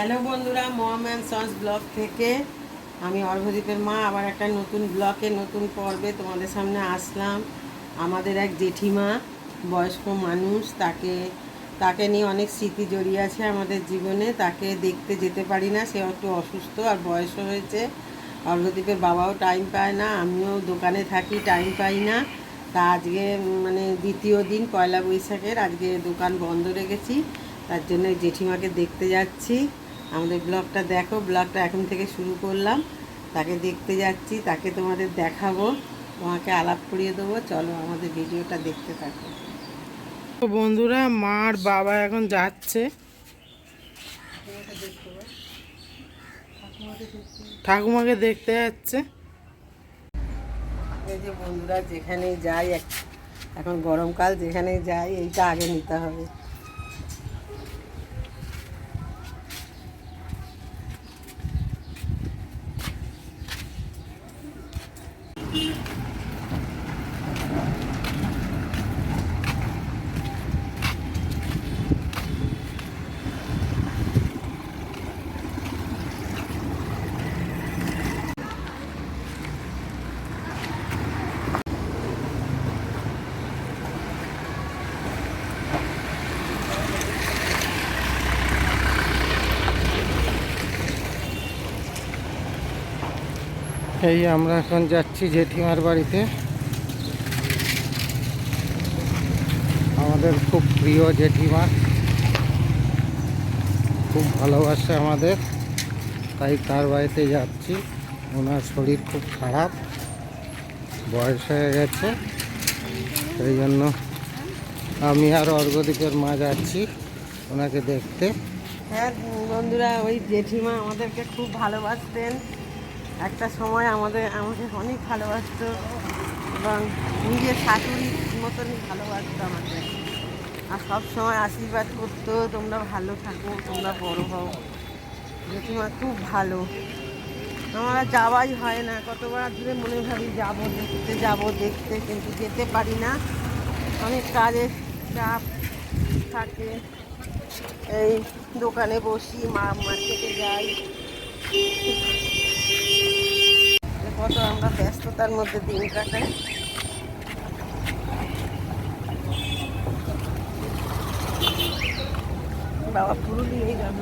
Hello বন্ধুরা, মম and sons blog থেকে আমি অর্ঘদীপের মা আবার একটা নতুন ব্লকে নতুন পর্বে তোমাদের সামনে আসলাম। আমাদের এক জেঠিমা, বয়স্ক মানুষ, তাকে তাকে নিয়ে অনেক স্মৃতি জড়িয়ে আছে আমাদের জীবনে। তাকে দেখতে যেতে পারি না, সে একটু অসুস্থ আর বয়স হয়েছে। অর্ঘদীপের বাবাও টাইম পায় না, আমিও দোকানে থাকি টাইম পাই না। তা আজকে মানে দ্বিতীয় দিন, পয়লা বৈশাখের আজকে দোকান বন্ধ রেখেছি, তার জন্য জেঠিমাকে দেখতে যাচ্ছি। আমাদের ব্লগটা দেখো, ব্লগটা এখন থেকে শুরু করলাম। তাকে দেখতে যাচ্ছি, তাকে তোমাদের দেখাবো, তোমাকে আলাপ করিয়ে দেবো। চলো আমাদের ভিডিওটা দেখতে থাকো। বন্ধুরা মার বাবা এখন যাচ্ছে। ঠাকুমাকে দেখতে যাচ্ছে। বন্ধুরা, যেখানেই যাই এখন গরমকাল, যেখানেই যাই, এইটা আগে নিতে হবে। এই আমরা এখন যাচ্ছি জেঠিমার বাড়িতে। আমাদের খুব প্রিয় জেঠিমা। খুব ভালোবাসে আমাদের, তাই তার বাড়িতে যাচ্ছি। ওনার শরীর খুব খারাপ, বয়স হয়ে গেছে। সেই জন্য আমি আর অর্ঘদ্বীপের মা যাচ্ছি ওনাকে দেখতে। হ্যাঁ বন্ধুরা, ওই জেঠিমা আমাদেরকে খুব ভালোবাসতেন। একটা সময় আমাদের, আমাকে অনেক ভালোবাসতো এবং নিজের শাশুড়ির মতনই ভালোবাসতো আমাকে। আর সব সময় আশীর্বাদ করতো, তোমরা ভালো থাকো, তোমরা বড় হও। জেঠিমা খুব ভালো। আমার যাওয়াই হয় না, কতবার ধরে মনে ভাবি, যাব দেখতে, যাব দেখতে। কিন্তু যেতে পারি না। অনেক কাজের চাপ থাকে। এই দোকানে বসি, মা, মার্কেটে যাই। কত আমরা ব্যস্ততার মধ্যে দিন কাটাই। বাবা পুরুলিয়ায় যাব।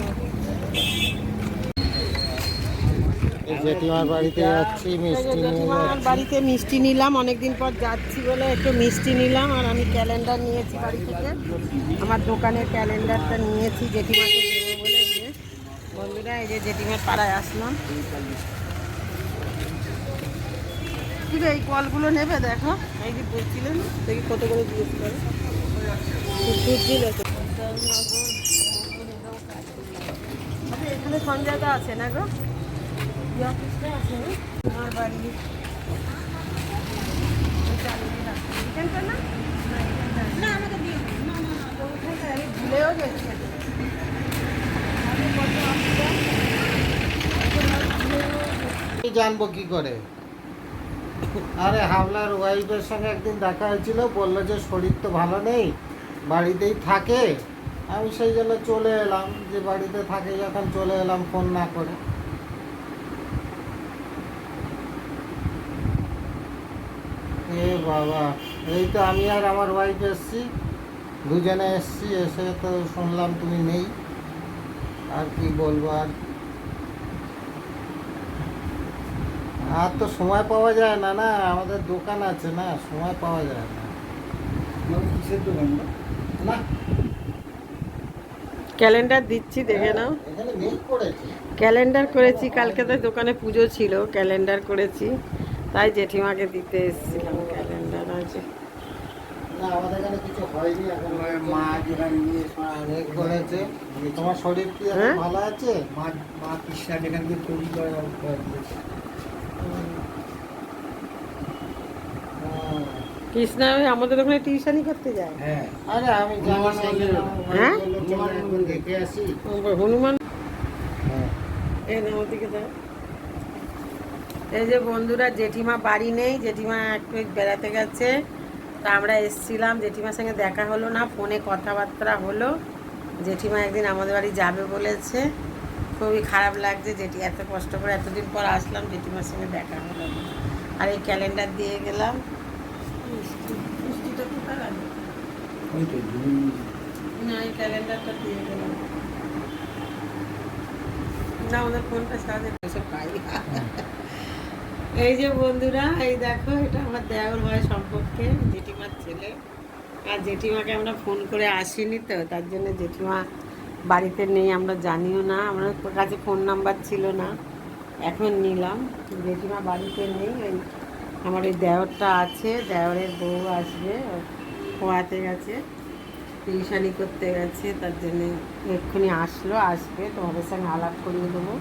জেঠিমার বাড়িতে যাচ্ছি মিষ্টি নিয়ে জেঠিমার বাড়িতে মিষ্টি নিলাম অনেকদিন পর যাচ্ছি বলে একটু মিষ্টি নিলাম আর আমি ক্যালেন্ডার নিয়েছি বাড়ি থেকে। আমার দোকানের ক্যালেন্ডারটা নিয়েছি জেঠিমাকে দেবো বলে। এই বন্ধুরা এই যে জেঠিমার পাড়ায় আসলাম। ঠিক এই কলগুলো নেবে, দেখো। এই যে বলছিলেন দেখি কত করে দিয়েছিল আচ্ছা এখানে সঞ্জয়দা আছে না গো? অফিসটা আছে? আমার বাড়ি। এখানটা না ভুলেও গেছি। জানব কি করে? আরে হামলার ওয়াইফের সঙ্গে একদিন দেখা হয়েছিল, বলল যে শরীর তো ভালো নেই, বাড়িতেই থাকে। আমি সেই জন্য চলে এলাম, যে বাড়িতে থাকে যখন চলে এলাম ফোন না করে। এ বাবা, এই তো আমি আর আমার ওয়াইফ এসছি, দুজনে এসছি, এসে তো শুনলাম তুমি নেই। আর কি বলব আর? আর তো সময় পাওয়া যায় না না আমাদের দোকান আছে না সময় পাওয়া যায় না। না। ক্যালেন্ডার দিচ্ছি দেখে নাও। এখানে ক্যালেন্ডার করেছি কালকে তো দোকানে পুজো ছিল ক্যালেন্ডার করেছি। তাই জেঠিমাকে দিতে এসেছিলাম ক্যালেন্ডার আছে। না আমাদের কিছু হয়নি এখন মা যেখানে নিয়ে মেঘ করেছে। তোমার শরীর কি হ্যাঁ? ভালো আছে? মা মা কৃষ্ণা যেখান থেকে তৈরি করে। কৃষ্ণা আমাদের ওখানে টিউশনই করতে যায়। হ্যাঁ। আরে আমি হ্যাঁ? দেখে আসি। হনুমান। হ্যাঁ। এই দিকে দাও। এই যে বন্ধুরা জেঠিমা বাড়ি নেই জেঠিমা একটু বেড়াতে গেছে। তা আমরা এসছিলাম জেঠিমার সঙ্গে দেখা হলো না ফোনে কথাবার্তা হলো। জেঠিমা একদিন আমাদের বাড়ি যাবে বলেছে। খুবই খারাপ লাগছে যেটি এত কষ্ট করে এতদিন পর আসলাম জেঠিমার সঙ্গে দেখা হলো আর এই ক্যালেন্ডার দিয়ে গেলাম। না এই ক্যালেন্ডারটা দিয়ে গেলাম। না আমাদের ফোনটা সাথে পয়সা পাই এই যে বন্ধুরা এই দেখো এটা আমার দেওর হয় সম্পর্কে জেঠিমার ছেলে। আর জেঠিমাকে আমরা ফোন করে আসিনি তো তার জন্য জেঠিমা বাড়িতে নেই আমরা জানিও না আমার কাছে ফোন নাম্বার ছিল না। এখন নিলাম। জেঠিমা বাড়িতে নেই ওই আমার ওই দেওরটা আছে দেওরের বউ আসবে পড়াতে গেছে টিউশানি করতে গেছে তার জন্য এক্ষুনি আসলো আসবে তোমাদের সঙ্গে আলাপ করিয়ে দেবো।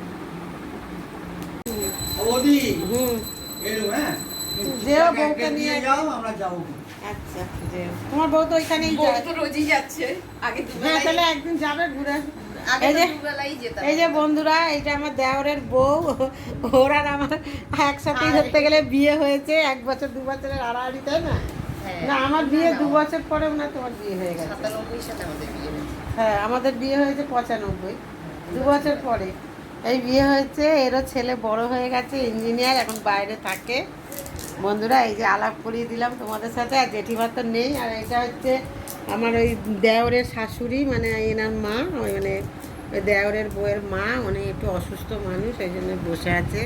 হুম। হ্যাঁ? যেও বউকে নিয়ে যাও আমরা যাব। আচ্ছা। যে তোমার বউ তো ওইখানেই যায়। তো রোজই যাচ্ছে। আগে হ্যাঁ তাহলে একদিন যাবে ঘুরে। এই যে বন্ধুরা এটা আমার দেওরের বউ ওরা আর আমার একসাথেই ধরতে গেলে বিয়ে হয়েছে এক বছর দু বছরের আড়াআড়ি তাই না? হ্যাঁ। না আমার বিয়ে দু বছর পরে না তোমার বিয়ে হয়ে গেছে। হ্যাঁ আমাদের বিয়ে হয়েছে পঁচানব্বই দু বছর পরে। এই বিয়ে হয়েছে এরও ছেলে বড় হয়ে গেছে ইঞ্জিনিয়ার এখন বাইরে থাকে। বন্ধুরা, এই যে আলাপ করিয়ে দিলাম তোমাদের সাথে, আর জেঠিমা তো নেই, আর এটা হচ্ছে আমার ওই দেওরের শাশুড়ি মানে এনার মা, ওই মানে ওই দেওরের বউয়ের মা, উনি একটু অসুস্থ মানুষ, এই জন্য বসে আছে,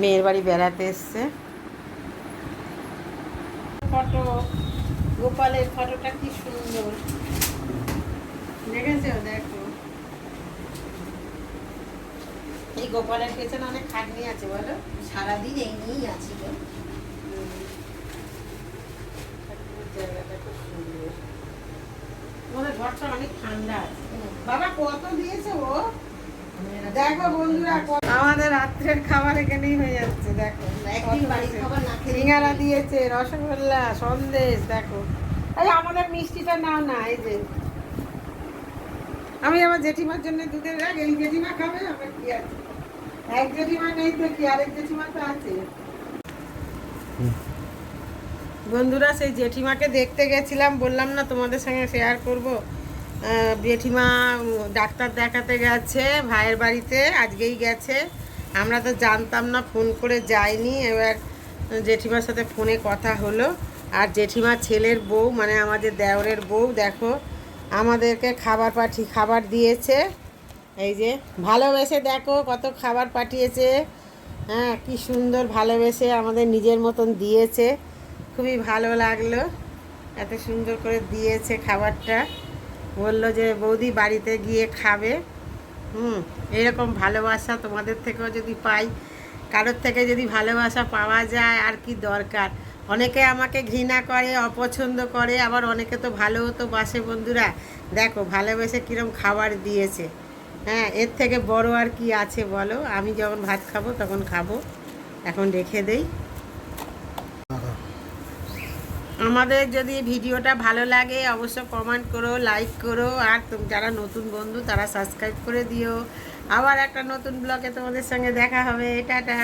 মেয়ের বাড়ি বেড়াতে এসছে। ফটো, গোপালের ফটোটা কি সুন্দর। দেখেছ? দেখো এই গোপালের পেছনে অনেক খাটনি আছে বলো? সারাদিন এই নিয়েই আছি গো। জায়গাটা খুব সুন্দর। তোমাদের ঘরটা অনেক ঠান্ডা আছে। বাবা কত দিয়েছে ও? দেখো বন্ধুরা আমাদের রাত্রের খাবার এখানেই হয়ে যাচ্ছে দেখো। সিঙ্গারা দিয়েছে রসগোল্লা সন্দেশ দেখো। এই আমাদের মিষ্টিটা নাও না এই যে। আমি আমার জেঠিমার জন্য দুধের রাখ এই জেঠিমা খাবে আমার কি আছে জেঠিমা জেঠিমা বন্ধুরা, সেই জেঠিমাকে দেখতে গেছিলাম, বললাম না তোমাদের সঙ্গে শেয়ার করব। জেঠিমা ডাক্তার দেখাতে গেছে, ভাইয়ের বাড়িতে, আজকেই গেছে। আমরা তো জানতাম না ফোন করে যাইনি, এবার জেঠিমার সাথে ফোনে কথা হলো। আর জেঠিমার ছেলের বউ মানে আমাদের দেওরের বউ, দেখো, আমাদেরকে খাবার পাঠি খাবার দিয়েছে। এই যে ভালোবেসে দেখো, কত খাবার পাঠিয়েছে। হ্যাঁ কি সুন্দর ভালোবেসে আমাদের নিজের মতন দিয়েছে। খুবই ভালো লাগল, এত সুন্দর করে দিয়েছে খাবারটা। বলল যে, বৌদি বাড়িতে গিয়ে খাবে। হুম, এরকম ভালোবাসা তোমাদের থেকেও যদি পাই, কারোর থেকে যদি ভালোবাসা পাওয়া যায়, আর কি দরকার? অনেকে আমাকে ঘৃণা করে, অপছন্দ করে, আবার অনেকে তো ভালোও তো বাসে বন্ধুরা। দেখো, ভালোবেসে কীরকম খাবার দিয়েছে। হ্যাঁ এর থেকে বড় আর কি আছে বলো? আমি যখন ভাত খাব তখন খাব। এখন রেখে দেই। আমাদের যদি ভিডিওটা ভালো লাগে অবশ্য কমেন্ট করো, লাইক করো, আর তুমি, যারা নতুন বন্ধু তারা সাবস্ক্রাইব করে দিও। আবার একটা নতুন ব্লগে তোমাদের সঙ্গে দেখা হবে। টাটা!